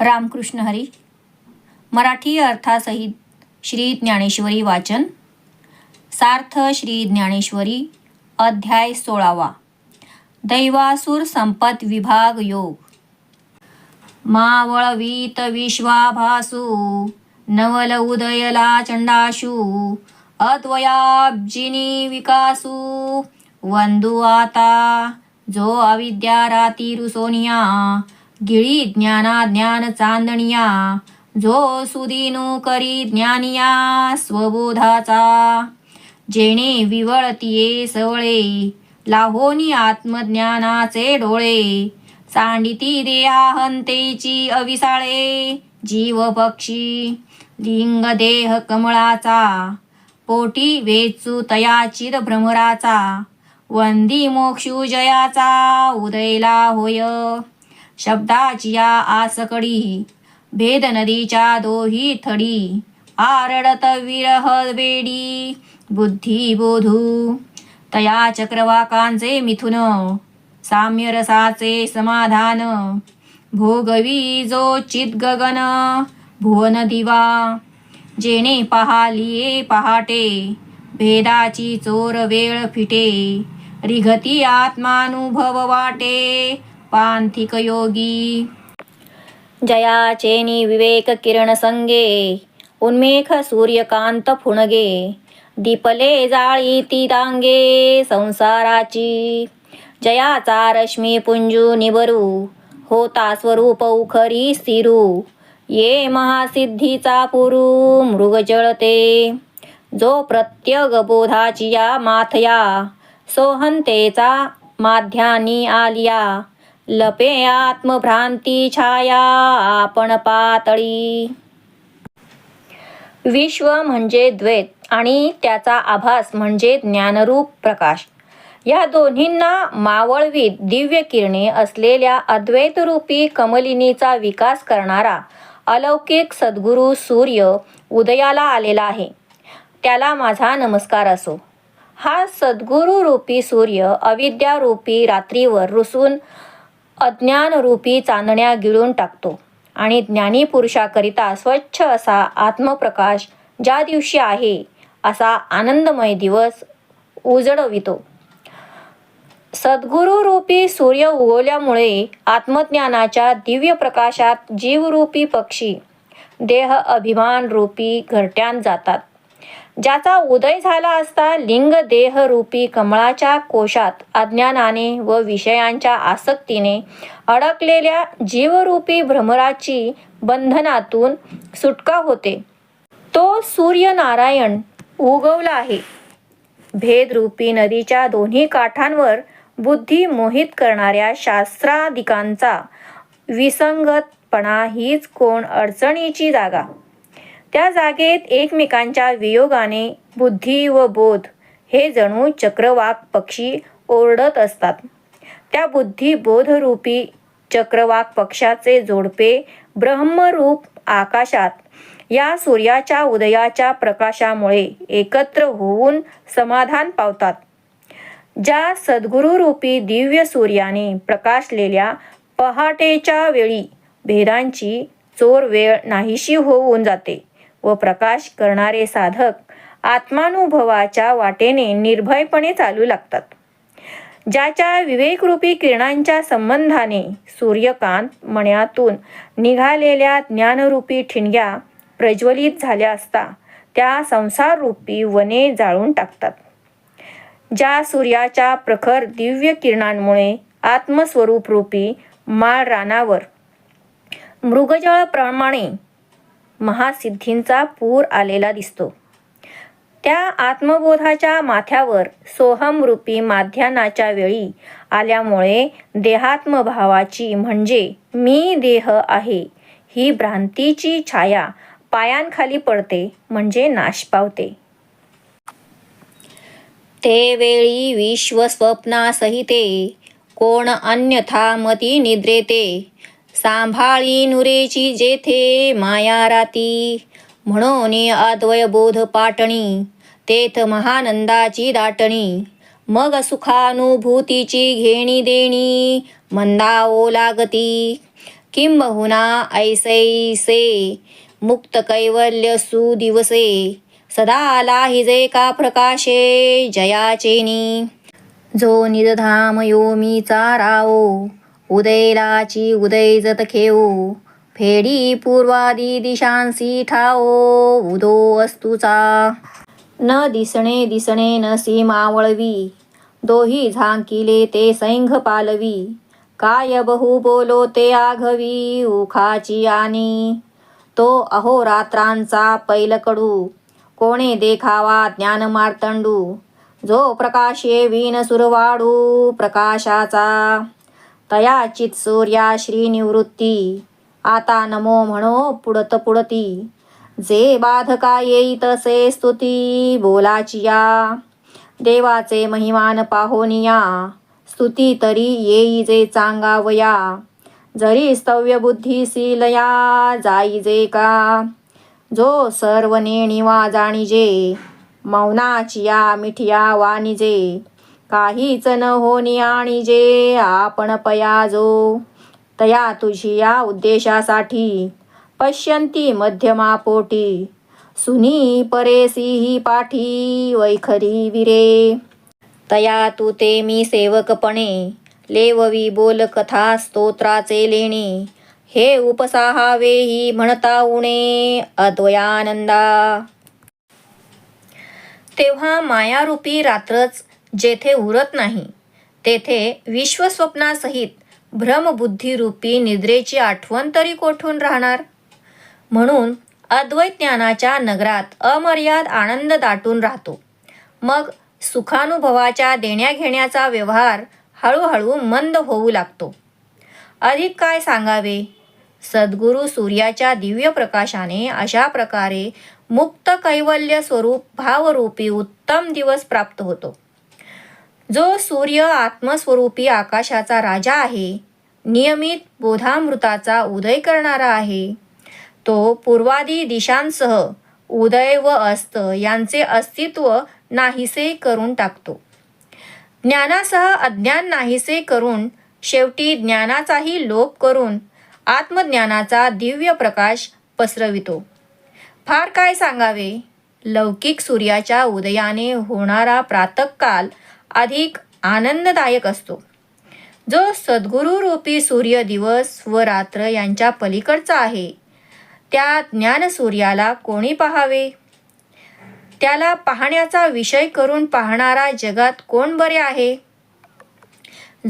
रामकृष्ण हरी मराठी अर्थासहित श्री ज्ञानेश्वरी वाचन सार्थ श्री ज्ञानेश्वरी अध्याय सोळावा दैवासूर संपत विभाग योग. मावळवीत विश्वाभासू नवल उदयला चंडाशू अद्वयाब्जिनी विकासू वंदू आता जो अविद्या राती रुसोनिया गिळी ज्ञाना ज्ञान चांदणिया. जो सुदिनू करी ज्ञानिया स्वबोधाचा. जेणे विवळतीये सवळे लाहोनी आत्मज्ञानाचे डोळे. सांडिती देहाहंतेची अविसाळे जीव पक्षी लिंग देह कमळाचा. पोटी वेचू तयाचिद भ्रमराचा. वंदी मोक्षू जयाचा उदयला होय. शब्दाची या आसकडी. भेद नदीच्या दोही थडी. आरडत विरह वेडी. बुद्धी बोधू. तया चक्रवाकांचे मिथुन. साम्य रसाचे समाधान. भोगवी जो चिद्गगन भुवन दिवा. जेणे पहालिये पहाटे. भेदाची चोर वेळ फिटे. रिघती आत्मानुभव वाटे. पांथिक योगी जयाचेनी विवेक किरण संगे उन्मेख सूर्यकांत फुणगे दीपले जाळी ती दांगे संसाराची. जयाचा रश्मी पुंजू निबरू होता स्वरूप उखरी स्थिरू ये महासिद्धीचा पुरू मृग जळते. जो प्रत्यग बोधाची या माथया सोहंतेचा माध्यानी आलिया लपे आत्मभ्रांती छाया आपण पातळी. विश्व म्हणजे द्वैत आणि त्याचा आभास म्हणजे ज्ञानरूप प्रकाश. या दोन्हींना मावळवीत दिव्य किरणे असलेल्या अद्वैतरूपी कमलिनीचा विकास करणारा अलौकिक सद्गुरू सूर्य उदयाला आलेला आहे. त्याला माझा नमस्कार असो. हा सद्गुरू रूपी सूर्य अविद्यारूपी रात्रीवर रुसून अज्ञानरूपी चांदण्या गिळून टाकतो. आणि ज्ञानी पुरुषाकरिता स्वच्छ असा आत्मप्रकाश ज्या दिवशी आहे असा आनंदमय दिवस उजळवितो. सद्गुरूरूपी सूर्य उगवल्यामुळे आत्मज्ञानाच्या दिव्य प्रकाशात जीवरूपी पक्षी देह अभिमान रूपी घरट्यात जातात. ज्याचा उदय झाला असता लिंग देह रूपी कमळाच्या कोशात अज्ञानाने व विषयांच्या आसक्तीने अडकलेल्या जीवरूपी भ्रमराची बंधनातून सुटका होते. तो सूर्यनारायण उगवला आहे. भेदरूपी नदीच्या दोन्ही काठांवर बुद्धी मोहित करणाऱ्या शास्त्राधिकांचा विसंगतपणा हीच कोण अडचणीची जागा. त्या जागेत एकमेकांच्या वियोगाने बुद्धी व बोध हे जणू चक्रवाक पक्षी ओरडत असतात. त्या बुद्धी बोधरूपी चक्रवाक पक्षाचे जोडपे ब्रह्मरूप आकाशात या सूर्याच्या उदयाच्या प्रकाशामुळे एकत्र होऊन समाधान पावतात. ज्या सद्गुरूरूपी दिव्य सूर्याने प्रकाशलेल्या पहाटेच्या वेळी भेदांची चोर वेळ नाहीशी होऊन जाते. व प्रकाश करणारे साधक आत्मानुभवाच्या वाटेने निर्भयपणे चालू लागतात. ज्याच्या विवेकरूपी किरणांच्या संबंधाने सूर्यकांत मण्यातून निघालेल्या ज्ञानरूपी ठिणग्या प्रज्वलित झाल्या असता त्या संसाररूपी वने जाळून टाकतात. ज्या सूर्याच्या प्रखर दिव्य किरणांमुळे आत्मस्वरूप रूपी माळ रानावर मृगजळप्रमाणे महासिद्धींचा पूर आलेला दिसतो. त्या आत्मबोधाच्या माथ्यावर सोहमरूपी माध्यानाच्या वेळी आल्यामुळे देहात्मभावाची म्हणजे मी देह आहे ही भ्रांतीची छाया पायांखाली पडते म्हणजे नाश पावते. ते वेळी विश्वस्वप्नासहिते कोण अन्यथा मती निद्रेते सांभाळी नुरेची जेथे माया राती. म्हणून अद्वय बोध पाटणी तेथ महानंदाची दाटणी. मग सुखानुभूतीची घेणी देणी मंदाओ लागती. किंबहुना ऐसैसे मुक्त कैवल्य सुदिवसे. सदा लाहिजे का प्रकाशे जयाचेनी. जो निजधाम योमीचा राओ उदयलाची उदय जत खेऊ फेडी पूर्वादी दिशांसी ठाओ उदो वस्तूचा न दिसणे दिसणे न सीमावळवी दोही झांकिले ते सैंघ पालवी. काय बहु बोलो ते आघवी उखाची आणि. तो अहोरात्रांचा पैलकडू कोणे देखावा ज्ञान मार्तंडू जो प्रकाशे वीन सुरवाडू प्रकाशाचा. कयाचित सूर्या श्री निवृत्ती. आता नमो म्हणो पुडत पुडती. जे बाधका येई तसे स्तुती बोलाचिया. देवाचे महिमान पाहोनिया स्तुती तरी येई जे चांगावया. जरी स्तव्य बुद्धिशीलया जाई जे का. जो सर्व नेणिवा जाणीजे. मौनाचिया मिठिया वाणिजे. काहीच न होनी आणि जे आपण पयाजो. तया तुझी या उद्देशासाठी पश्यंती मध्यमापोटी. सुनी परेसी ही पाठी वैखरी विरे. तया तू ते मी सेवकपणे लेववी बोल कथा स्तोत्राचे लेणे. हे उपसाहावे ही म्हणता उणे अद्वयानंदा. तेव्हा मायारूपी रात्रच जेथे उरत नाही तेथे विश्वस्वप्नासहित भ्रमबुद्धीरूपी निद्रेची आठवण तरी कोठून राहणार? म्हणून अद्वैत ज्ञानाच्या नगरात अमर्याद आनंद दाटून राहतो. मग सुखानुभवाच्या देण्याघेण्याचा व्यवहार हळूहळू मंद होऊ लागतो. अधिक काय सांगावे? सद्गुरू सूर्याच्या दिव्य प्रकाशाने अशा प्रकारे मुक्त कैवल्य स्वरूप भावरूपी उत्तम दिवस प्राप्त होतो. जो सूर्य आत्मस्वरूपी आकाशाचा राजा आहे नियमित बोधामृताचा उदय करणारा आहे. तो पूर्वादी दिशांसह उदय व अस्त यांचे अस्तित्व नाहीसे करून टाकतो. ज्ञानासह अज्ञान नाहीसे करून शेवटी ज्ञानाचाही लोप करून आत्मज्ञानाचा दिव्य प्रकाश पसरवितो. फार काय सांगावे? लौकिक सूर्याच्या उदयाने होणारा प्रातःकाल अधिक आनंददायक असतो. जो सद्गुरूरूपी सूर्य दिवस व रात्र यांच्या पलीकडचा आहे त्या ज्ञानसूर्याला कोणी पाहावे? त्याला पाहण्याचा विषय करून पाहणारा जगात कोण बरे आहे?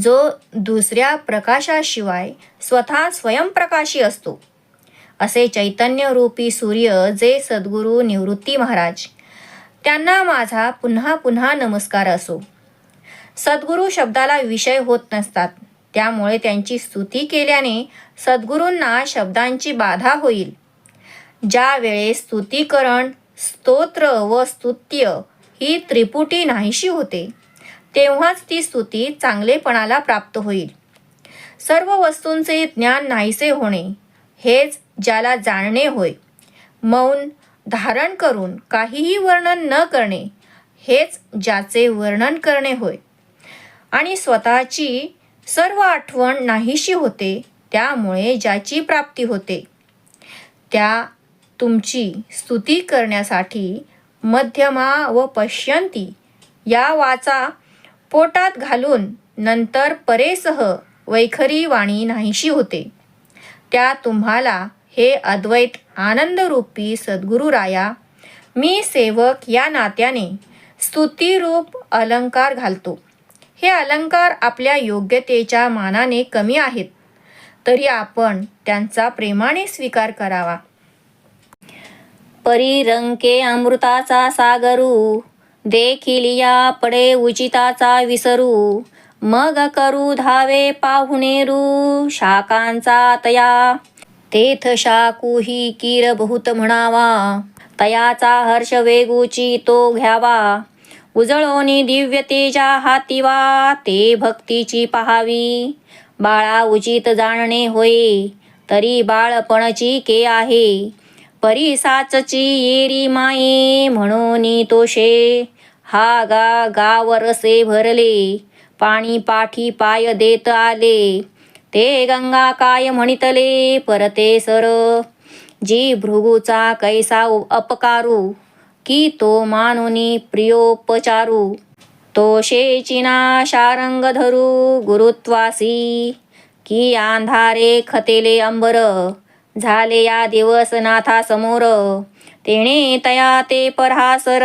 जो दुसऱ्या प्रकाशाशिवाय स्वतः स्वयंप्रकाशी असतो. असे चैतन्यरूपी सूर्य जे सद्गुरू निवृत्ती महाराज त्यांना माझा पुन्हा पुन्हा नमस्कार असो. सद्गुरू शब्दाला विषय होत नसतात. त्यामुळे त्यांची स्तुती केल्याने सद्गुरूंना शब्दांची बाधा होईल. ज्या वेळेस स्तुतीकरण स्तोत्र व स्तुत्य ही त्रिपुटी नाहीशी होते तेव्हाच ती स्तुती चांगलेपणाला प्राप्त होईल. सर्व वस्तूंचे ज्ञान नाहीसे होणे हेच ज्याला जाणणे होय. मौन धारण करून काहीही वर्णन न करणे हेच ज्याचे वर्णन करणे होय. आणि स्वतःची सर्व आठवण नाहीशी होते त्यामुळे ज्याची प्राप्ती होते त्या तुमची स्तुती करण्यासाठी मध्यमा व पश्यंती या वाचा पोटात घालून नंतर परेसह वैखरी वाणी नाहीशी होते. त्या तुम्हाला हे अद्वैत आनंदरूपी सद्गुरुराया मी सेवक या नात्याने स्तुतिरूप अलंकार घालतो. हे अलंकार आपल्या योग्यतेच्या मानाने कमी आहेत. तरी आपण त्यांचा प्रेमाने स्वीकार करावा. परिरंके अमृताचा सागरू देखील या पडे उचिताचा विसरू. मग करू धावे पाहुणेरू शाकांचा तया. तेथ शाकूही कीर बहुत म्हणावा. तयाचा हर्ष वेगूची तो घ्यावा. उजळोनी दिव्य तेजा हातीवा ते भक्तीची पहावी. बाळा उचित जाणणे होय तरी बाळपणची के आहे. परिसाचची येरी माये म्हणून तोषे हा गा गावरसे भरले पाणी पाठी पाय देत आले. ते गंगा काय म्हणितले परते सर. जी भृगूचा कैसा उ- अपकारू की तो मानुनी प्रियोपचारू। तो शेचिना शारंग धरू गुरुत्वासी। की अंधारे खतेले अंबर। झाले या दिवस नाथा समोर। तेणे तया ते परहासर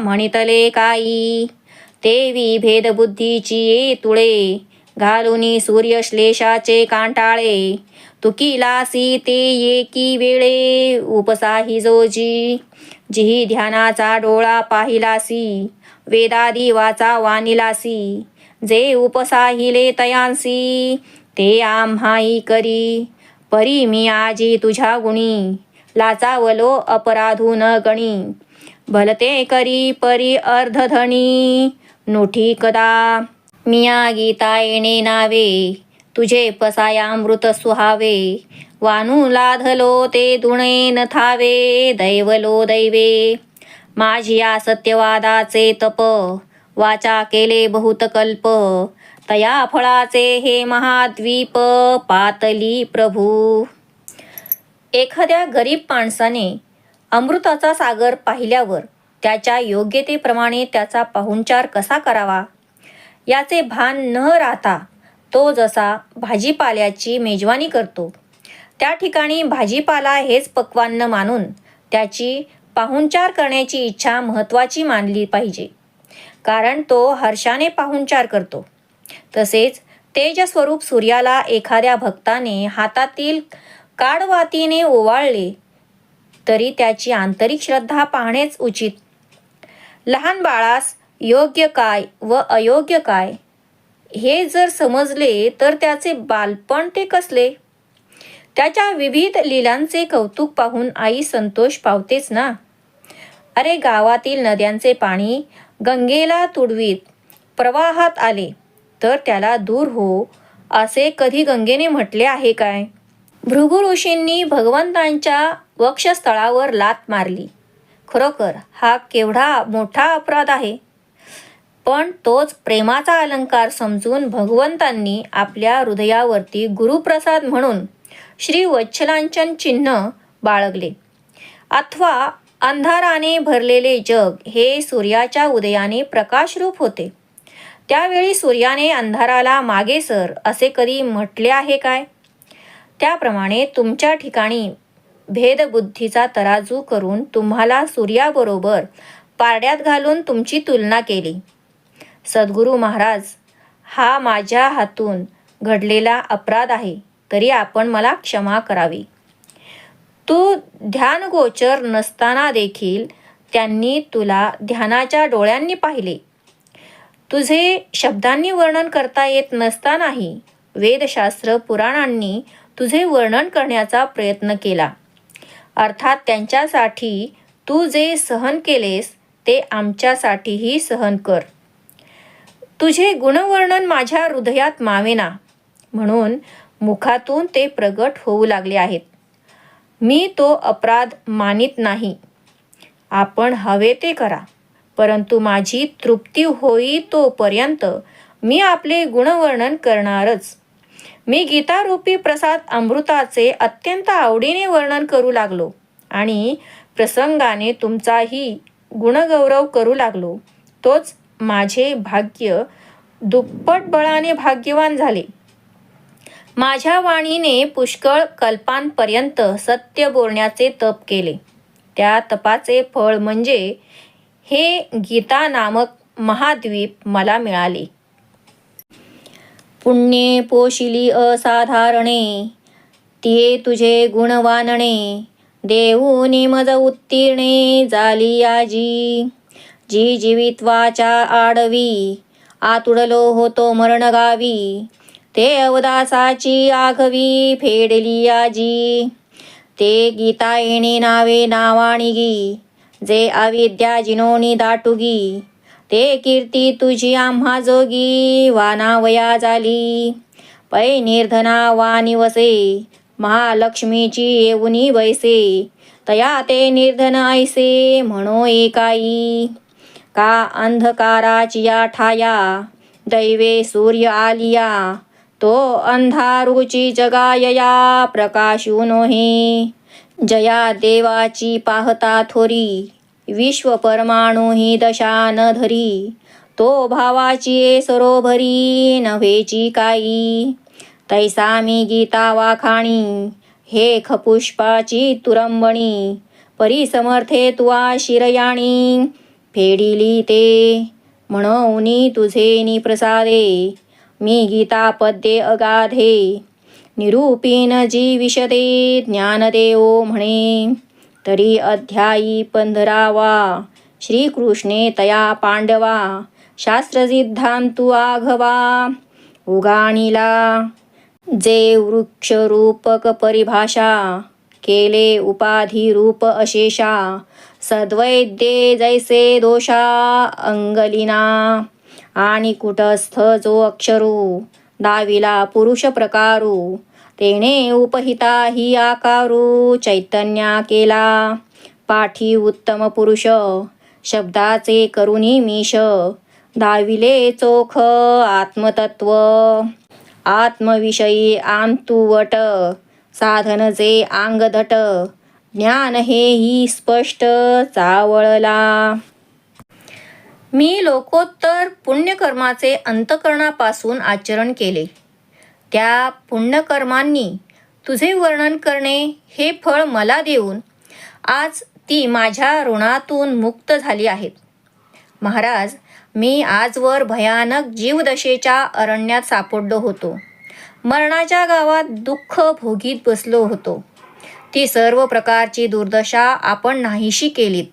म्हणितले काई। तेवी भेदबुद्धीची ये तुळे। घालुनी सूर्यश्लेषाचे कांटाळे। तुकिलासी ते एकी वेळे उपसाही जोजी. जिही ध्यानाचा डोळा पाहिलासी वेदादी वाचा वानिलासी जे उपसाहिले तयांसी ते आम्हाई करी. परी मी आजी तुझ्या गुणी लाचावलो अपराधू न गणी. भलते करी परी अर्धधणी नोठी कदा मिया गीता येणे नावे. तुझे पसायामृत सुहावे. वानू लाधलो ते दुणे न थावे दैवलो दैवे. माझिया सत्यवादाचे तप वाचा केले बहुत कल्प. तया फळाचे हे महाद्वीप पातली प्रभू. एखाद्या गरीब माणसाने अमृताचा सागर पाहिल्यावर त्याच्या योग्यतेप्रमाणे त्याचा पाहुणचार कसा करावा? याचे भान न राहता तो जसा भाजीपाल्याची मेजवानी करतो त्या ठिकाणी भाजीपाला हेच पक्वान्न मानून त्याची पाहुणचार करण्याची इच्छा महत्त्वाची मानली पाहिजे. कारण तो हर्षाने पाहुणचार करतो. तसेच तेजस्वरूप सूर्याला एखाद्या भक्ताने हातातील काडवातीने ओवाळले तरी त्याची आंतरिक श्रद्धा पाहणेच उचित. लहान बाळास योग्य काय व अयोग्य काय हे जर समजले तर त्याचे बालपण ते कसले? त्याच्या विविध लीलांचे कौतुक पाहून आई संतोष पावतेच ना? अरे गावातील नद्यांचे पाणी गंगेला तुडवीत प्रवाहात आले तर त्याला दूर हो असे कधी गंगेने म्हटले आहे काय? भृगु ऋषींनी भगवंतांच्या वक्षस्थळावर लात मारली. खरोखर हा केवढा मोठा अपराध आहे. पण तोच प्रेमाचा अलंकार समजून भगवंतांनी आपल्या हृदयावरती गुरुप्रसाद म्हणून श्री वच्छलांचन चिन्ह बाळगले. अथवा अंधाराने भरलेले जग हे सूर्याच्या उदयाने प्रकाशरूप होते. त्यावेळी सूर्याने अंधाराला मागे सर असे कधी म्हटले आहे काय? त्याप्रमाणे तुमच्या ठिकाणी भेदबुद्धीचा तराजू करून तुम्हाला सूर्याबरोबर पारड्यात घालून तुमची तुलना केली. सद्गुरू महाराज हा माझ्या हातून घडलेला अपराध आहे तरी आपण मला क्षमा करावी. तू ध्यानगोचर नसताना देखील त्यांनी तुला ध्यानाच्या डोळ्यांनी पाहिले. तुझे शब्दांनी वर्णन करता येत नसतानाही वेदशास्त्र पुराणांनी तुझे वर्णन करण्याचा प्रयत्न केला. अर्थात त्यांच्यासाठी तू जे सहन केलेस ते आमच्यासाठीही सहन कर. तुझे गुणवर्णन माझ्या हृदयात मावेना म्हणून मुखातून ते प्रगट होऊ लागले आहेत. मी तो अपराध मानित नाही. आपण हवे ते करा परंतु माझी तृप्ती होई तोपर्यंत मी आपले गुणवर्णन करणारच. मी गीतारूपी प्रसाद अमृताचे अत्यंत आवडीने वर्णन करू लागलो आणि प्रसंगाने तुमचाही गुणगौरव करू लागलो. तोच माझे भाग्य दुप्पट बळाने भाग्यवान झाले. माझ्या वाणीने पुष्कळ कल्पांपर्यंत सत्य बोलण्याचे तप केले. त्या तपाचे फळ म्हणजे हे गीता नामक महाद्वीप मला मिळाले. पुण्ये पोशिली असाधारणे ते तुझे गुणवानणे देऊनी मज उत्तीर्णे झाली आजी. जी जीवित्वाच्या आडवी आतुडलो होतो मरण गावी. ते अवदासाची आघवी फेडली आजी. ते गीता येणे नावे नावाणिगी जे अविद्या जिनोनी दाटुगी. ते कीर्ती तुझी आम्हा जोगी वानावया झाली. पै निर्धना वा निवसे महालक्ष्मीची येऊनी बैसे तया ते निर्धन ऐसे म्हणो एकाई. का अंधकाराचिया ठाया दैवे सूर्य आलिया तो अंधारुची जगायया प्रकाशू नोही. जया देवाची पाहता थोरी विश्व परमाणू ही दशा न धरी. तो भावाची सरोभरी नव्हेची काई. तैसा मी गीता वाखाणी हे खपुष्पाची तुरंबणी. परिसमर्थे तुवा शिरयाणी फेडिली ते. म्हणूनी तुझे निप्रसादे. मी गीता पद्ये अगाधे. निरूपीन जी विशदे ज्ञानदेव म्हणे. तरी अध्यायी पंधरावा. श्रीकृष्णे तया पांडवा. शास्त्रसिद्धांतु आघवा. उगाणीला. जे वृक्षरूपक परिभाषा. केले उपाधी रूप अशेषा. सद्वैद्ये जैसे दोषा अंगलिना। आणि कुटस्थ जो अक्षरू दाविला पुरुष प्रकारू तेने उपहिता ही आकारू चैतन्या केला। पाठी उत्तम पुरुष शब्दाचे करुणी मीश दाविले चोख आत्मतत्व। आत्मविषयी आंतुवट साधनचे आंगधट ज्ञान हे ही स्पष्ट चावळला. मी लोकोत्तर पुण्यकर्माचे अंतकरणापासून आचरण केले. त्या पुण्यकर्मांनी तुझे वर्णन करणे हे फळ मला देऊन आज ती माझ्या ऋणातून मुक्त झाली आहेत. महाराज मी आजवर भयानक जीवदशेच्या अरण्यात सापडलो होतो. मरणाच्या गावात दुःख भोगीत बसलो होतो. ती सर्व प्रकारची दुर्दशा आपण नाहीशी केलीत.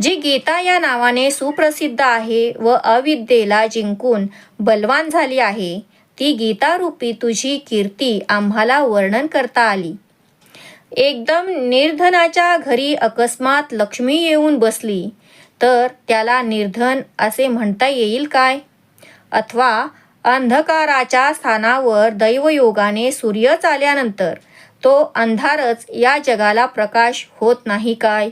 जी गीता या नावाने सुप्रसिद्ध आहे व अविद्येला जिंकून बलवान झाली आहे ती गीतारूपी तुझी कीर्ती आम्हाला वर्णन करता आली. एकदम निर्धनाच्या घरी अकस्मात लक्ष्मी येऊन बसली तर त्याला निर्धन असे म्हणता येईल काय? अथवा अंधकाराच्या स्थानावर दैवयोगाने सूर्यच आल्यानंतर तो अंधारच या जगाला प्रकाश होत नाही काय?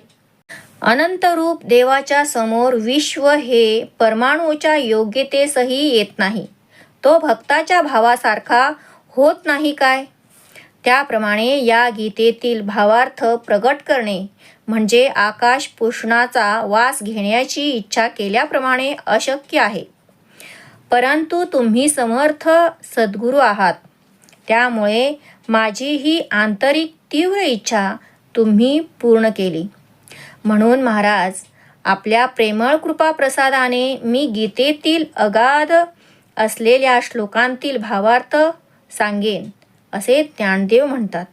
अनंतरूप देवाच्या समोर विश्व हे परमाणूच्या योग्यतेसही येत नाही. तो भक्ताच्या भावासारखा होत नाही काय? त्याप्रमाणे या गीतेतील भावार्थ प्रगट करणे म्हणजे आकाश पुष्णाचा वास घेण्याची इच्छा केल्याप्रमाणे अशक्य आहे. परंतु तुम्ही समर्थ सद्गुरू आहात. त्यामुळे माझी ही आंतरिक तीव्र इच्छा तुम्ही पूर्ण केली. म्हणून महाराज आपल्या प्रेमळ कृपा प्रसादाने मी गीतेतील अगाध असलेल्या श्लोकांतील भावार्थ सांगेन असे ज्ञानदेव म्हणतात.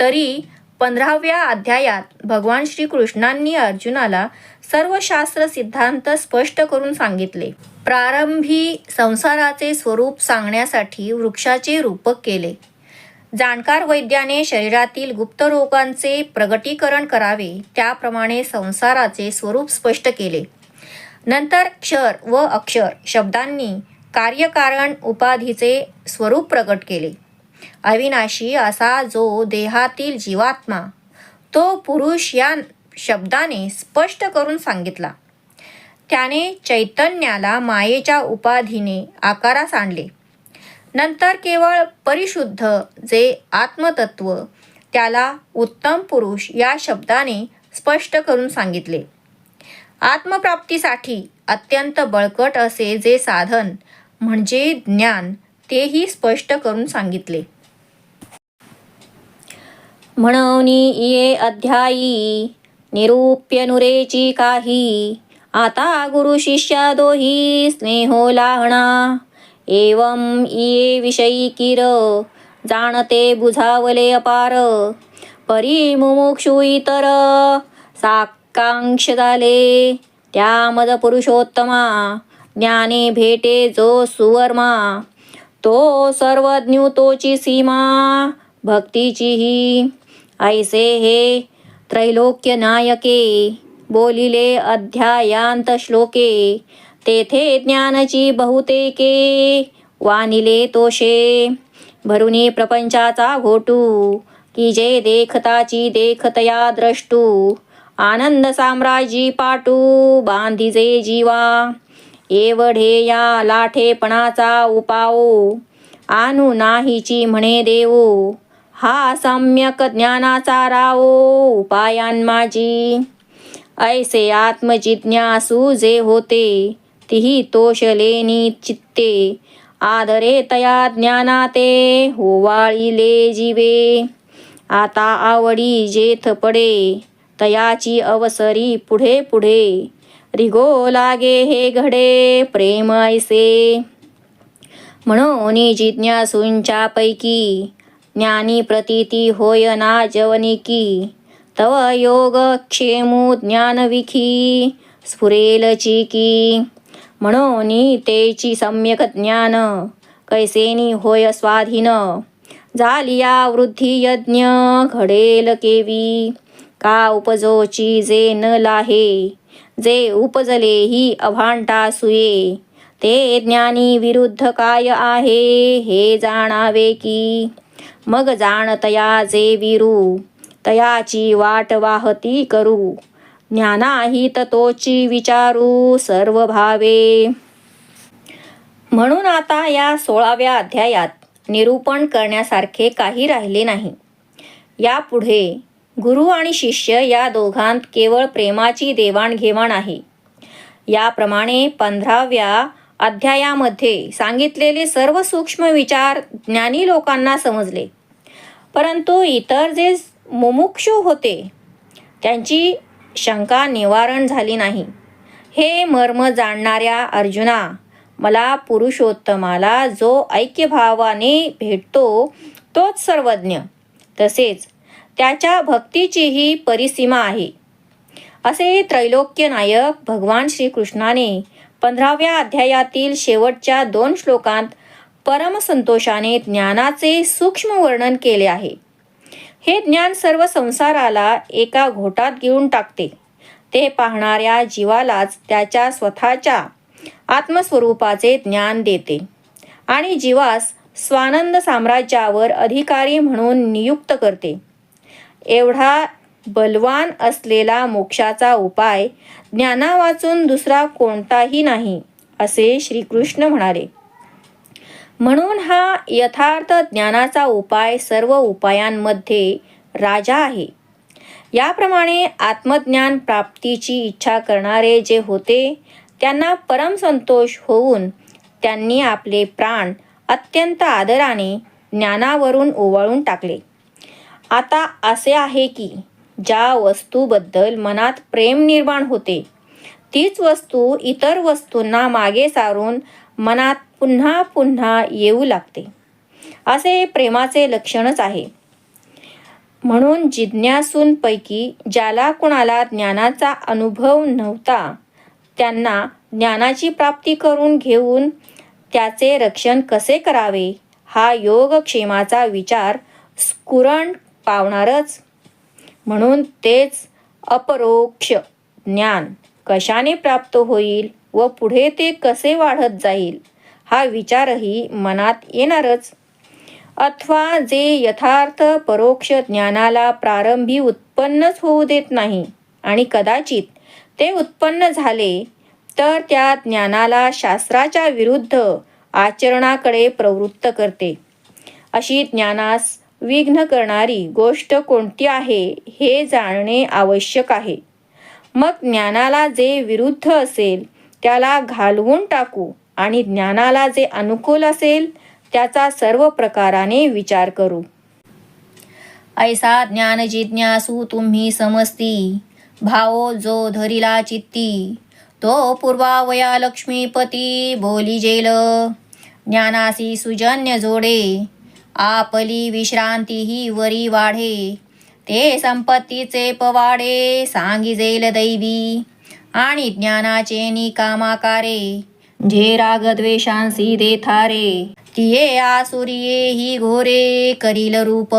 तरी पंधराव्या अध्यायात भगवान श्रीकृष्णांनी अर्जुनाला सर्व शास्त्र सिद्धांत स्पष्ट करून सांगितले. प्रारंभी संसाराचे स्वरूप सांगण्यासाठी वृक्षाचे रूपक केले. जाणकार वैद्याने शरीरातील गुप्त रोगांचे प्रगटीकरण करावे त्याप्रमाणे संसाराचे स्वरूप स्पष्ट केले. नंतर क्षर व अक्षर शब्दांनी कार्यकारण उपाधीचे स्वरूप प्रकट केले. अविनाशी असा जो देहातील जीवात्मा तो पुरुष या शब्दाने स्पष्ट करून सांगितला. त्याने चैतन्याला मायेच्या उपाधीने आकारास आणले. नंतर केवळ परिशुद्ध जे आत्मतत्व त्याला उत्तम पुरुष या शब्दाने स्पष्ट करून सांगितले. आत्मप्राप्तीसाठी अत्यंत बळकट असे जे साधन म्हणजे ज्ञान तेही स्पष्ट करून सांगितले. म्हणून ये अध्यायी निरूप्य नुरेची काही आता गुरु शिष्या दोही स्नेहो लाहणा. एवं इये विषयी किर जाणते बुझावले अपार. परी मुमुक्षु इतर साकांक्ष झाले. त्यामद पुरुषोत्तमा ज्ञाने भेटे जो सुवर्मा. तो सर्वज्ञतोची सीमा सीमा भक्तीचीही ऐसे हे त्रैलोक्य नायके बोलिले अध्यायांत श्लोके. तेथे ज्ञानाची बहुतेके. वानिले तोषे. भरुनी प्रपंचाचा घोटू. की जे देखताची देखतया द्रष्टू. आनंद साम्राज्यी पाटू. बांधिजे जीवा. एवढे या लाठेपणाचा उपाओ. आणू नाहीची म्हणे देवो. हा सम्यक ज्ञानाचा रावो उपायान माझी. ऐसे आत्मजिज्ञासू जे होते. तिही तोषलेनी चित्ते आदरे तया ज्ञानाते होवाळीले जीवे। आता आवडी जेथ पडे तयाची अवसरी पुढे पुढे। रिगो लागे हे घडे प्रेम ऐसे। म्हणून जिज्ञासूंच्या पैकी ज्ञानी प्रतीती होय ना जवनिकी। तव योग क्षेमू ज्ञानविखी स्फुरेल चिकी। म्हणून तेची सम्यक ज्ञान कैसेनी होय स्वाधीन. झालिया वृद्धी यज्ञ घडेल केवी का उपजोची जे न लाहे जे उपजले ही अभांटा सुये. ते ज्ञानी विरुद्ध काय आहे हे जाणावे की? मग जाणतया जे विरू तयाची वाट वाहती करू. ज्ञानाहित तोची विचारू सर्व भावे म्हणून आता या सोळाव्या अध्यायात निरूपण करण्यासारखे काही राहिले नाही. यापुढे गुरु आणि शिष्य या दोघांत केवळ प्रेमाची देवाणघेवाण आहे. याप्रमाणे पंधराव्या अध्यायामध्ये सांगितलेले सर्व सूक्ष्म विचार ज्ञानी लोकांना समजले. परंतु इतर जे मुमुक्षू होते त्यांची शंका निवारण झाली नाही. हे मर्म जाणणाऱ्या अर्जुना मला पुरुषोत्तमाला जो ऐक्यभावाने भेटतो तोच सर्वज्ञ. तसेच त्याच्या भक्तीचीही परिसीमा आहे. असे त्रैलोक्य नायक भगवान श्रीकृष्णाने पंधराव्या अध्यायातील शेवटच्या दोन श्लोकांत परमसंतोषाने ज्ञानाचे सूक्ष्म वर्णन केले आहे. हे ज्ञान सर्व संसाराला एका घोटात घेऊन टाकते. ते पाहणाऱ्या जीवालाच त्याच्या स्वतःच्या आत्मस्वरूपाचे ज्ञान देते. आणि जीवास स्वानंद साम्राज्यावर अधिकारी म्हणून नियुक्त करते. एवढा बलवान असलेला मोक्षाचा उपाय ज्ञाना वाचून दुसरा कोणताही नाही असे श्रीकृष्ण म्हणाले. म्हणून हा यथार्थ ज्ञानाचा उपाय सर्व उपायांमध्ये राजा आहे. याप्रमाणे आत्मज्ञान प्राप्तीची इच्छा करणारे जे होते त्यांना परमसंतोष होऊन त्यांनी आपले प्राण अत्यंत आदराने ज्ञानावरून ओवाळून टाकले. आता असे आहे की ज्या वस्तूबद्दल मनात प्रेम निर्माण होते तीच वस्तू इतर वस्तूंना मागे सारून मनात पुन्हा पुन्हा येऊ लागते. असे प्रेमाचे लक्षणच आहे. म्हणून जिज्ञासूंपैकी ज्याला कुणाला ज्ञानाचा अनुभव नव्हता त्यांना ज्ञानाची प्राप्ती करून घेऊन त्याचे रक्षण कसे करावे हा योगक्षेमाचा विचार स्फुरण पावणारच. म्हणून तेच अपरोक्ष ज्ञान कशाने प्राप्त होईल व पुढे ते कसे वाढत जाईल हा विचारही मनात येणारच. अथवा जे यथार्थ परोक्ष ज्ञानाला प्रारंभी उत्पन्नच होऊ देत नाही आणि कदाचित ते उत्पन्न झाले तर त्या ज्ञानाला शास्त्राच्या विरुद्ध आचरणाकडे प्रवृत्त करते. अशी ज्ञानास विघ्न करणारी गोष्ट कोणती आहे हे जाणणे आवश्यक आहे. मग ज्ञानाला जे विरुद्ध असेल त्याला घालवून टाकू आणि ज्ञानाला जे अनुकूल असेल त्याचा सर्व प्रकाराने विचार करू. ऐसा ज्ञान जिज्ञासू तुम्ही समजती भावो जो धरिला चित्ती तो पूर्वावया लक्ष्मीपती बोली जेल. ज्ञानासी सुजन्य जोडे आपली विश्रांती ही वरी वाढे ते संपत्तीचे पवाडे सांगिजेल दैवी. आणि ज्ञानाचे निकामाकारे जे रागद्वेषांसी देथारे तिये आसुरिये ही घोरे करील रूप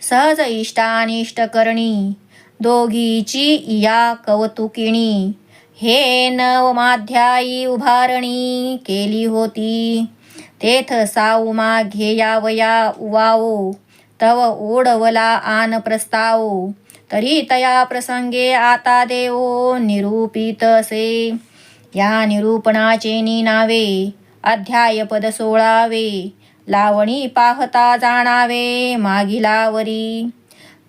सहज इष्टानिष्ट करणी दोघीची या कौतुकिणी. हे नवमाध्यायी उभारणी केली होती. तेथ साऊमा घेयावया उवाओ तव ओढवला आन प्रस्ताव. तरी तया प्रसंगे आता देवो निरूपित असे या निरूपणाचे निनावे नावे अध्याय पद सोळावे लावणी पाहता जाणावे मागिलावरी.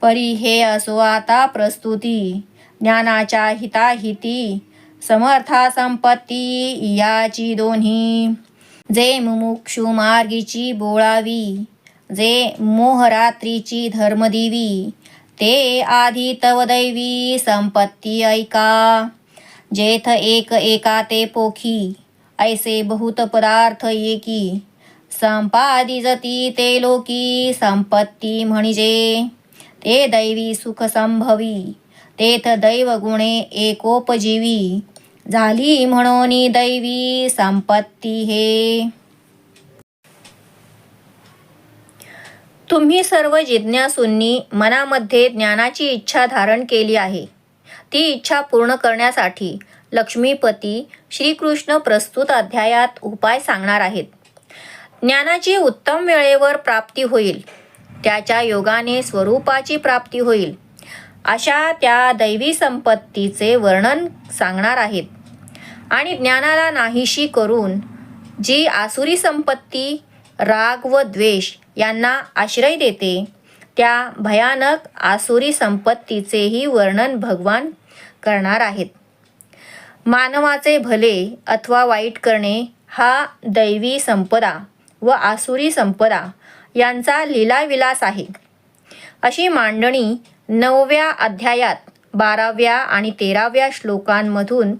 परी हे असो आता प्रस्तुती ज्ञानाच्या हिताहिती समर्था संपत्ती याची दोन्ही. जे मुमुक्षु मार्गीची बोळावी जे मोहरात्रीची धर्मदिवी ते आधी तव दैवी संपत्ती ऐका. जेथ एक एका ते पोखी ऐसे बहुत पदार्थ एकी. संपादी जती ते लोकी संपत्ती म्हणजे ते दैवी सुख संभवी तेथ दैव गुणे एकोपजीवी. झाली म्हणून दैवी संपत्ती हे. तुम्ही सर्व जिज्ञासूंनी मनामध्ये ज्ञानाची इच्छा धारण केली आहे. ती इच्छा पूर्ण करण्यासाठी लक्ष्मीपती श्रीकृष्ण प्रस्तुत अध्यायात उपाय सांगणार आहेत. ज्ञानाची उत्तम वेळेवर प्राप्ती होईल. त्याच्या योगाने स्वरूपाची प्राप्ती होईल. अशा त्या दैवी संपत्तीचे वर्णन सांगणार आहेत. आणि ज्ञानाला नाहीशी करून जी आसुरी संपत्ती राग व द्वेष यांना आश्रय देते. त्या भयानक आसुरी संपत्तीचेही वर्णन भगवान करणार आहेत. मानवाचे भले अथवा वाईट करणे हा दैवी संपदा व आसुरी संपदा यांचा लीलाविलास आहे. अशी मांडणी नवव्या अध्यायात बाराव्या आणि तेराव्या श्लोकांमधून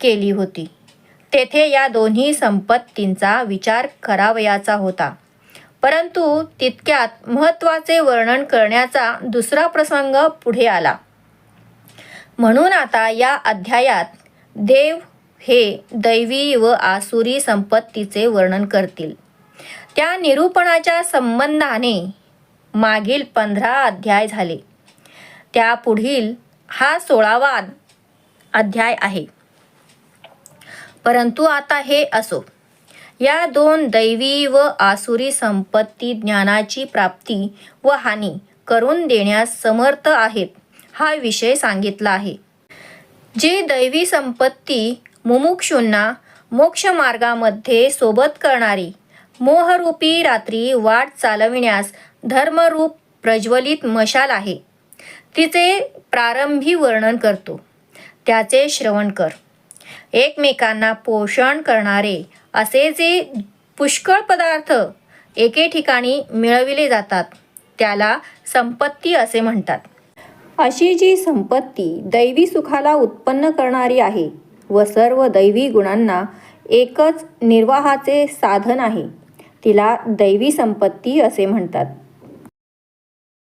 केली होती. तेथे या दोन्ही संपत्तींचा विचार करावयाचा होता. परंतु तितक्यात महत्त्वाचे वर्णन करण्याचा दुसरा प्रसंग पुढे आला. म्हणून आता या अध्यायात देव हे दैवी व आसुरी संपत्तीचे वर्णन करतील. त्या निरूपणाच्या संबंधाने मागील पंधरा अध्याय झाले. त्या पुढील हा सोळावा अध्याय आहे. परंतु आता हे असो. या दोन दैवी व आसुरी संपत्ती ज्ञानाची प्राप्ती व हानी करून देण्यास समर्थ आहेत हा विषय सांगितला आहे. जे दैवी संपत्ती मुमुक्षूंना मोक्षमार्गामध्ये सोबत करणारी मोहरूपी रात्री वाट चालविण्यास धर्मरूप प्रज्वलित मशाल आहे. तिचे प्रारंभी वर्णन करतो. त्याचे श्रवण कर. एकमेकांना पोषण करणारे असे जे पुष्कळ पदार्थ एके ठिकाणी मिळविले जातात त्याला संपत्ती असे म्हणतात. अशी जी संपत्ती दैवी सुखाला उत्पन्न करणारी आहे व सर्व दैवी गुणांना एकच निर्वाहाचे साधन आहे तिला दैवी संपत्ती असे म्हणतात.